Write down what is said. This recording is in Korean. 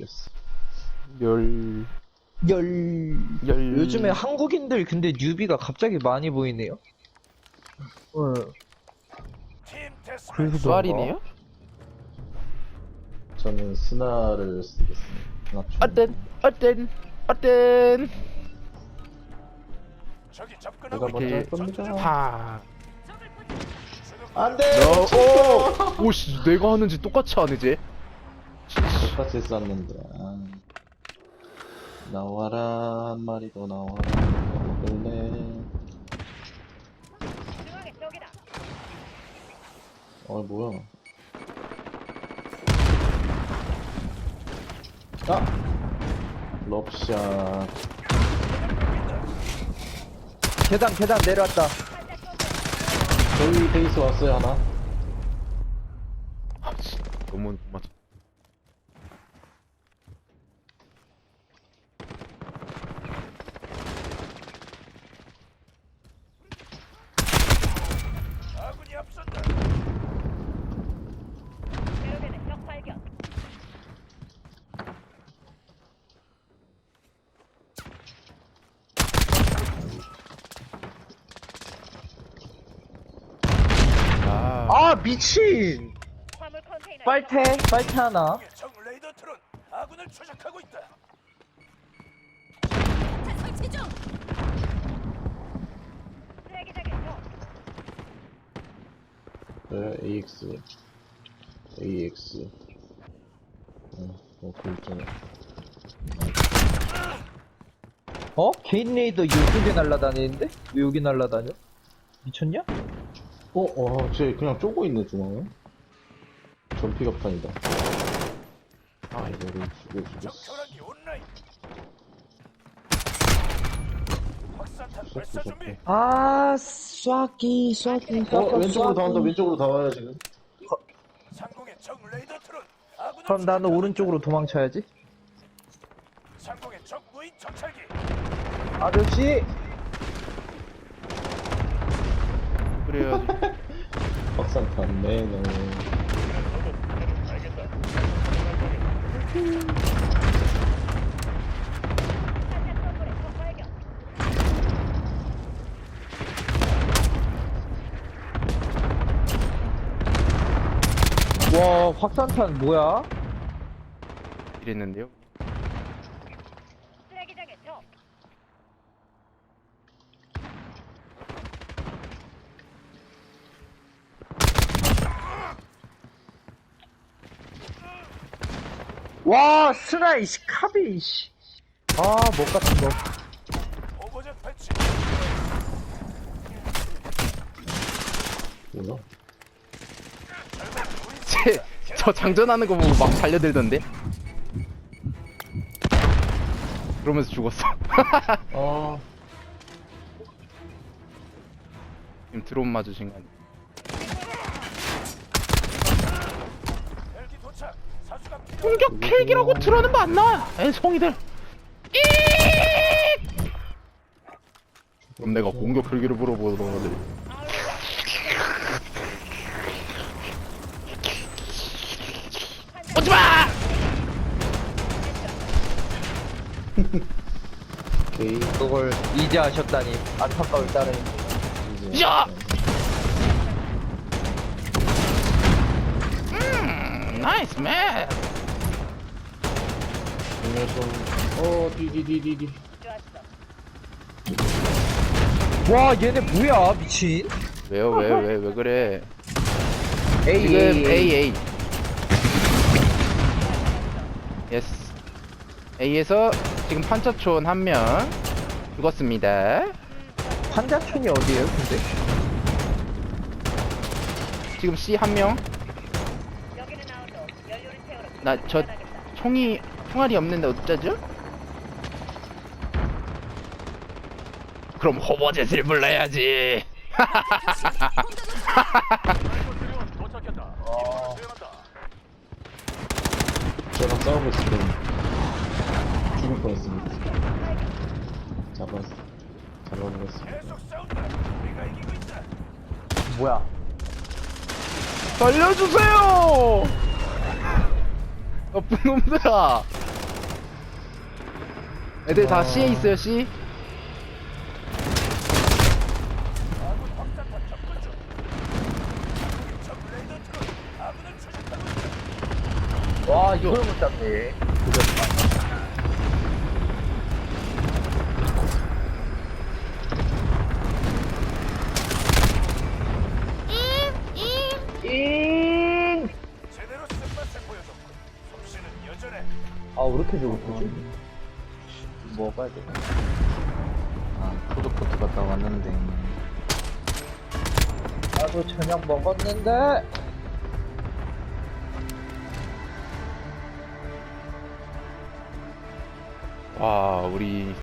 됐어. 열, 열. 열. 요즘에 한국인들 근데 뉴비가 갑자기 많이 보이네요. 어. 그래서 쌀이네요? 저는 스나를 쓰겠습니다. 스나 총. 어땐, 어땐, 어땐. 내가 먼저 할 겁니다. 파. 안 돼! 오! 오씨, 내가 하는지 똑같이 하네, 쟤. 똑같이 쐈는데. 아. 나와라, 한 마리 더 나와라. 먹을래. 어, 뭐야. 아! 럽샷. 계단 계단 내려왔다. 저희 베이스 왔어요, 하나? 아, 씨. 너무 못맞 아, 아 미친. 빨태 빨태 하나. 적 레이더 트론 아군을 추적하고 있다. 설치 중. 네, AX. AX. 어, 어, 그 있잖아. 어? 개인 레이더 이쪽에 날라다니는데? 왜 여기 날라다녀? 미쳤냐? 어, 어, 쟤 그냥 쪼고 있네, 중앙에. 전피갑탄이다. 아, 이거를 죽여, 죽였어. 적절하기 온라인. 확산탄 발사 준비. 좋게. 아 쏴기 쏴기 어, 왼쪽으로 다 온다, 왼쪽으로 다 와요, 지금. 상공의 적 레이더 트론 아군을 그럼 나는 오른쪽으로 도망쳐야지. 있다. 상공의 적 무인 정찰기. 아저씨 그래야지. 선물에 적 발견. 와 확산탄 뭐야? 이랬는데요. 쓰레기장에 적. 와 스라이 씨 카비 씨. 아못 같은 거. 배치. 뭐야? 쟤, 저 장전하는 거 보고 막 달려들던데? 그러면서 죽었어. 아, 지금 드론 맞으신 거 아니야? 헬기 도착. 사수가 필요. 공격 헬기라고 드론은 맞나? 에 송이들. 이! 그럼 내가 공격 헬기를 물어보더니 오지 마! 오케이. 그걸 이제 하셨다니 안타까울 따름입니다. 이제. 야! 음, 나이스 맨. 중요성. 어, 디디디디디. 와 얘네 뭐야 미친? 왜요 왜 왜 왜 그래? 에이 지금. A A. 예스. A에서 지금 판처촌 한 명 죽었습니다. 판자촌이 어디에요 근데? 지금 C 한 명. 나 저 총이 총알이 없는데 어쩌죠? 그럼 호버젯을 불러야지. 아. 저랑 싸우고 있을 때 죽을 뻔했습니다. 잡았어. 뭐야? 살려주세요! 나쁜 놈들아! 애들 다 C에 있어요 C. 와 이걸 못 잡네 잉! 제대로 쓴맛을 보여줬군. 솜씨는 여전해. 아, 왜 이렇게 배고프지? 먹어야 돼. 아, 푸드코트 갔다 왔는데. 나도 저녁 먹었는데! 와 우리